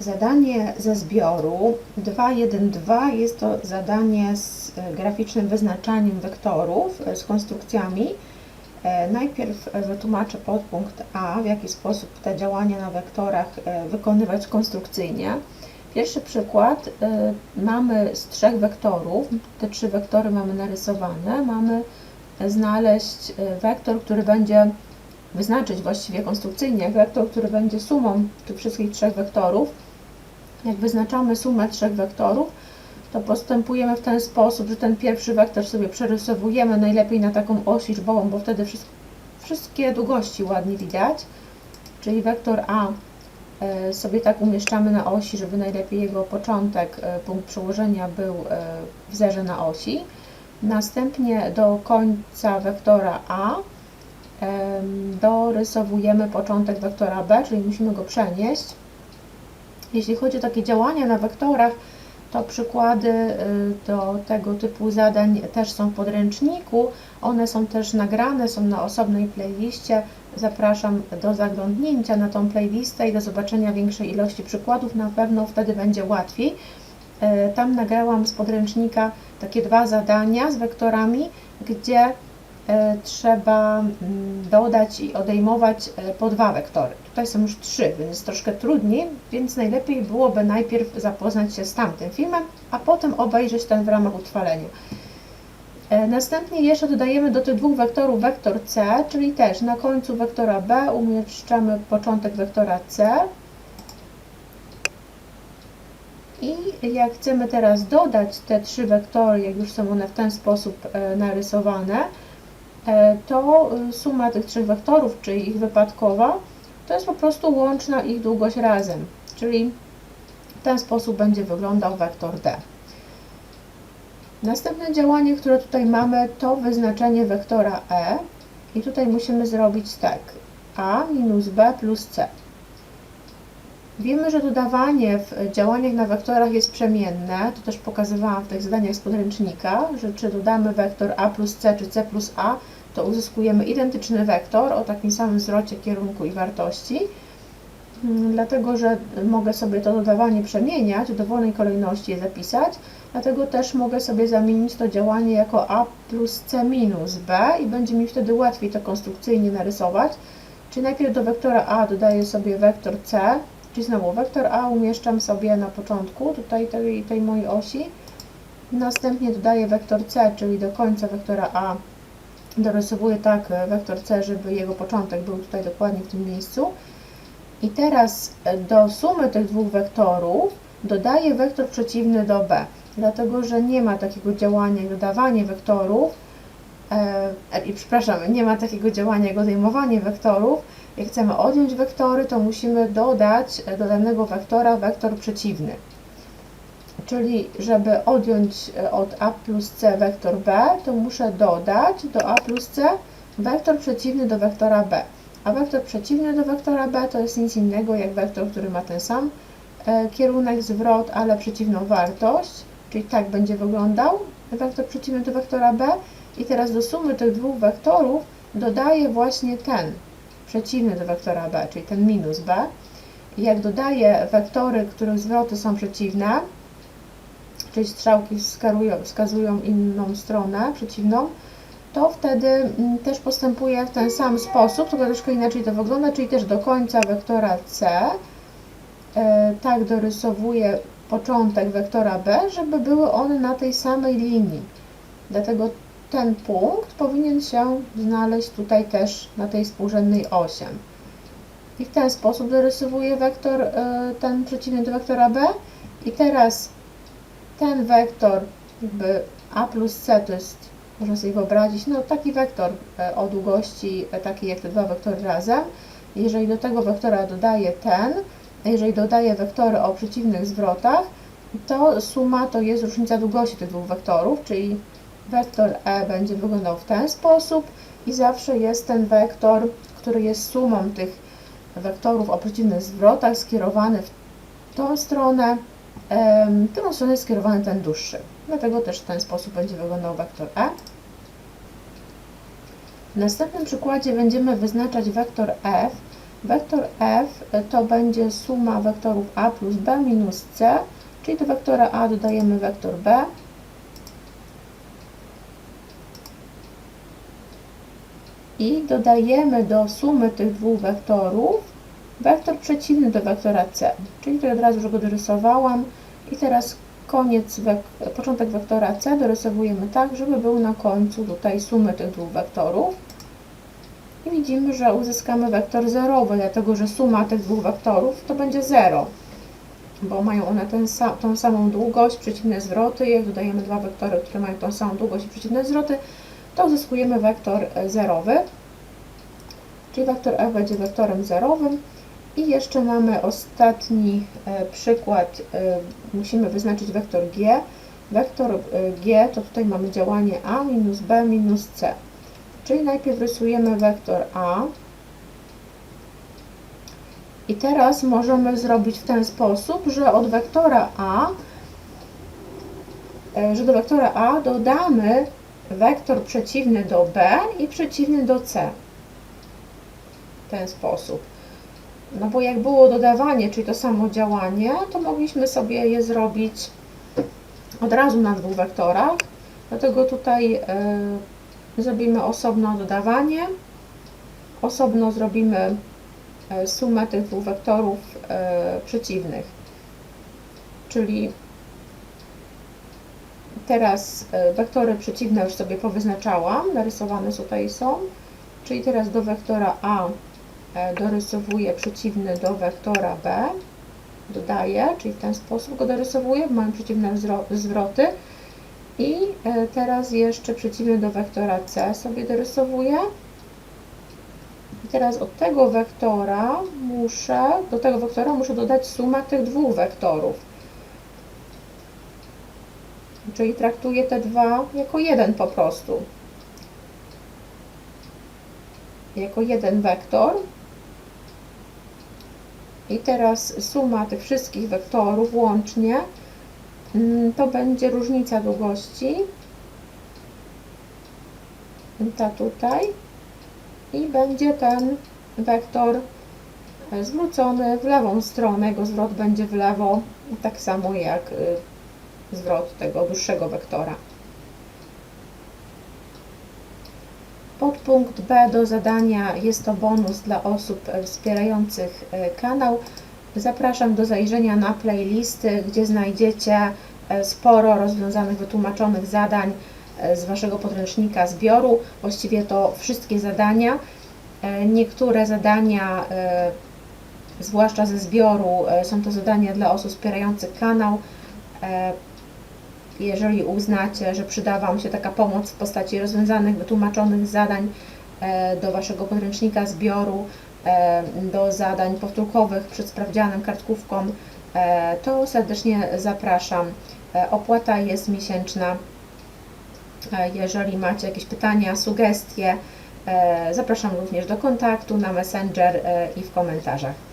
Zadanie ze zbioru 2.1.2 jest to zadanie z e, graficznym wyznaczaniem wektorów, e, z konstrukcjami. E, Najpierw wytłumaczę podpunkt A, w jaki sposób te działania na wektorach wykonywać konstrukcyjnie. Pierwszy przykład, mamy z trzech wektorów, te trzy wektory mamy narysowane, mamy znaleźć wektor, który będzie wyznaczyć właściwie konstrukcyjnie wektor, który będzie sumą tych wszystkich trzech wektorów. Jak wyznaczamy sumę trzech wektorów, to postępujemy w ten sposób, że ten pierwszy wektor sobie przerysowujemy najlepiej na taką oś liczbową, bo wtedy wszyst- wszystkie długości ładnie widać. Czyli wektor A e, sobie tak umieszczamy na osi, żeby najlepiej jego początek, e, punkt przełożenia był e, w zerze na osi. Następnie do końca wektora A em, dorysowujemy początek wektora B, czyli musimy go przenieść. Jeśli chodzi o takie działania na wektorach, to przykłady y, do tego typu zadań też są w podręczniku. One są też nagrane, są na osobnej playliście. Zapraszam do zaglądnięcia na tą playlistę i do zobaczenia większej ilości przykładów. Na pewno wtedy będzie łatwiej. Y, Tam nagrałam z podręcznika takie dwa zadania z wektorami, gdzie trzeba mm, dodać i odejmować e, po dwa wektory. Tutaj są już trzy, więc jest troszkę trudniej, więc najlepiej byłoby najpierw zapoznać się z tamtym filmem, a potem obejrzeć ten w ramach utrwalenia. E, Następnie jeszcze dodajemy do tych dwóch wektorów wektor C, czyli też na końcu wektora B umieszczamy początek wektora C. I jak chcemy teraz dodać te trzy wektory, jak już są one w ten sposób e, narysowane, e, to y, suma tych trzech wektorów, czyli ich wypadkowa, to jest po prostu łączna ich długość razem, czyli w ten sposób będzie wyglądał wektor D. Następne działanie, które tutaj mamy, to wyznaczenie wektora E i tutaj musimy zrobić tak, A minus B plus C. Wiemy, że dodawanie w działaniach na wektorach jest przemienne, to też pokazywałam w tych zadaniach z podręcznika, że czy dodamy wektor A plus C czy C plus A, to uzyskujemy identyczny wektor o takim samym zwrocie kierunku i wartości. Mm, Dlatego, że mogę sobie to dodawanie przemieniać, w dowolnej kolejności je zapisać, dlatego też mogę sobie zamienić to działanie jako A plus C minus B i będzie mi wtedy łatwiej to konstrukcyjnie narysować. Czyli najpierw do wektora A dodaję sobie wektor C, czyli znowu wektor A umieszczam sobie na początku tutaj tej, tej mojej osi. Następnie dodaję wektor C, czyli do końca wektora A dorysowuję tak e, wektor C, żeby jego początek był tutaj dokładnie w tym miejscu. I teraz e, do sumy tych dwóch wektorów dodaję wektor przeciwny do B, dlatego że nie ma takiego działania jak dodawanie wektorów, e, i przepraszam, nie ma takiego działania jak odejmowanie wektorów. Jak chcemy odjąć wektory, to musimy dodać e, do danego wektora wektor przeciwny. Czyli żeby odjąć e, od a plus c wektor b, to muszę dodać do a plus c wektor przeciwny do wektora b. A wektor przeciwny do wektora b to jest nic innego jak wektor, który ma ten sam e, kierunek, zwrot, ale przeciwną wartość. Czyli tak będzie wyglądał wektor przeciwny do wektora b. I teraz do sumy tych dwóch wektorów dodaję właśnie ten przeciwny do wektora b, czyli ten minus b. Jak dodaję wektory, których zwroty są przeciwne, czyli strzałki wskazują, wskazują inną stronę, przeciwną, to wtedy mm, też postępuję w ten sam sposób, tylko troszkę inaczej to wygląda, czyli też do końca wektora C, e, tak dorysowuję początek wektora B, żeby były one na tej samej linii. Dlatego ten punkt powinien się znaleźć tutaj też na tej współrzędnej 8. I w ten sposób dorysowuję wektor, e, ten przeciwny do wektora B. I teraz ten wektor, jakby a plus c to jest, można sobie wyobrazić, no taki wektor e, o długości e, takiej jak te dwa wektory razem. Jeżeli do tego wektora dodaję ten, jeżeli dodaję wektory o przeciwnych zwrotach, to suma to jest różnica długości tych dwóch wektorów, czyli wektor e będzie wyglądał w ten sposób i zawsze jest ten wektor, który jest sumą tych wektorów o przeciwnych zwrotach skierowany w tą stronę, w stronę jest skierowany ten dłuższy. Dlatego też w ten sposób będzie wyglądał wektor e. W następnym przykładzie będziemy wyznaczać wektor f Wektor f to będzie suma wektorów a plus b minus c, czyli do wektora a dodajemy wektor b. I dodajemy do sumy tych dwóch wektorów wektor przeciwny do wektora c, czyli tutaj od razu już go dorysowałam. I teraz koniec, początek wektora c dorysowujemy tak, żeby był na końcu tutaj sumy tych dwóch wektorów. I widzimy, że uzyskamy wektor zerowy, dlatego że suma tych dwóch wektorów to będzie 0, bo mają one ten tą samą długość, przeciwne zwroty. Jak dodajemy dwa wektory, które mają tą samą długość i przeciwne zwroty, to uzyskujemy wektor zerowy, czyli wektor f będzie wektorem zerowym. I jeszcze mamy ostatni e, przykład. E, musimy wyznaczyć wektor g. Wektor e, g to tutaj mamy działanie a minus b minus c. Czyli najpierw rysujemy wektor a. I teraz możemy zrobić w ten sposób, że od wektora a, że do wektora a dodamy wektor przeciwny do b i przeciwny do c. W ten sposób. No bo jak było dodawanie, czyli to samo działanie, to mogliśmy sobie je zrobić od razu na dwóch wektorach. Dlatego tutaj y, zrobimy osobno dodawanie, osobno zrobimy y, sumę tych dwóch wektorów y, przeciwnych. Czyli teraz wektory przeciwne już sobie powyznaczałam, narysowane tutaj są. Czyli teraz do wektora A E, dorysowuję przeciwny do wektora B, dodaję, czyli w ten sposób go dorysowuję, mam przeciwne zwroty i e, teraz jeszcze przeciwny do wektora C sobie dorysowuję. I teraz od tego wektora muszę, do tego wektora muszę dodać sumę tych dwóch wektorów. Czyli traktuję te dwa jako jeden po prostu. Jako jeden wektor. I teraz suma tych wszystkich wektorów łącznie mm, to będzie różnica długości. Ta tutaj. I będzie ten wektor zwrócony w lewą stronę. Jego zwrot będzie w lewo, tak samo jak y, zwrot tego dłuższego wektora. Podpunkt B do zadania jest to bonus dla osób e, wspierających e, kanał. Zapraszam do zajrzenia na playlisty, gdzie znajdziecie e, sporo rozwiązanych, wytłumaczonych zadań z Waszego podręcznika zbioru. Właściwie to wszystkie zadania. Niektóre zadania, zwłaszcza ze zbioru, są to zadania dla osób wspierających kanał jeżeli uznacie, że przyda Wam się taka pomoc w postaci rozwiązanych, wytłumaczonych zadań e, do Waszego podręcznika zbioru, e, do zadań powtórkowych przed sprawdzianem, kartkówką, e, to serdecznie zapraszam. Opłata jest miesięczna. Jeżeli macie jakieś pytania, sugestie, zapraszam również do kontaktu na Messenger i w komentarzach.